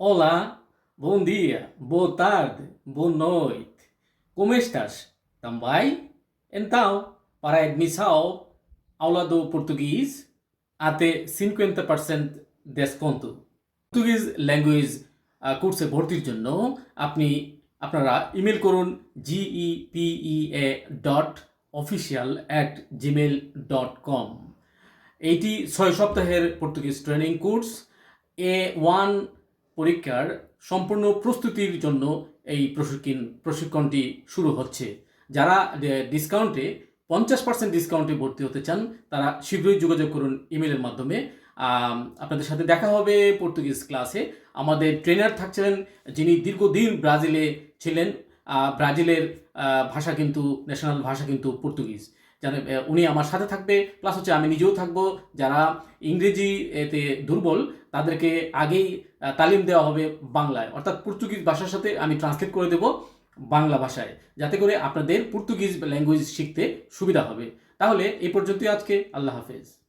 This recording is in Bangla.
Olá, bom dia, boa tarde, boa noite. Como estás? Também? Então, para a admissão, aula do português, até 50% desconto. Portuguese language কোর্সে ভর্তির জন্য আপনি আপনারা ইমেল করুন E GEPEA dot official at gmail dot com এইটি ছয় সপ্তাহের Portuguese training course A one পরীক্ষার সম্পূর্ণ প্রস্তুতির জন্য এই প্রশিক্ষণ, প্রশিক্ষণটি শুরু হচ্ছে। যারা ডিসকাউন্টে, পঞ্চাশ পার্সেন্ট ডিসকাউন্টে ভর্তি হতে চান, তারা শীঘ্রই যোগাযোগ করুন ইমেলের মাধ্যমে। আপনাদের সাথে দেখা হবে পর্তুগিজ ক্লাসে। আমাদের ট্রেনার থাকছিলেন যিনি দীর্ঘদিন ব্রাজিলে ছিলেন। ব্রাজিলের ভাষা কিন্তু, ন্যাশনাল ভাষা কিন্তু পর্তুগিজ। আহ, উনি আমার সাথে থাকবে প্লাস হচ্ছে আমি নিজেও থাকব। যারা ইংরেজি এতে দুর্বল তাদেরকে আগেই তালিম দেওয়া হবে বাংলায়। অর্থাৎ পর্তুগিজ ভাষার সাথে আমি ট্রান্সলেট করে দেব বাংলা ভাষায় যাতে করে আপনাদের পর্তুগিজ ল্যাঙ্গুয়েজ শিখতে সুবিধা হবে। তাহলে এ পর্যন্তই আজকে। আল্লাহ হাফেজ।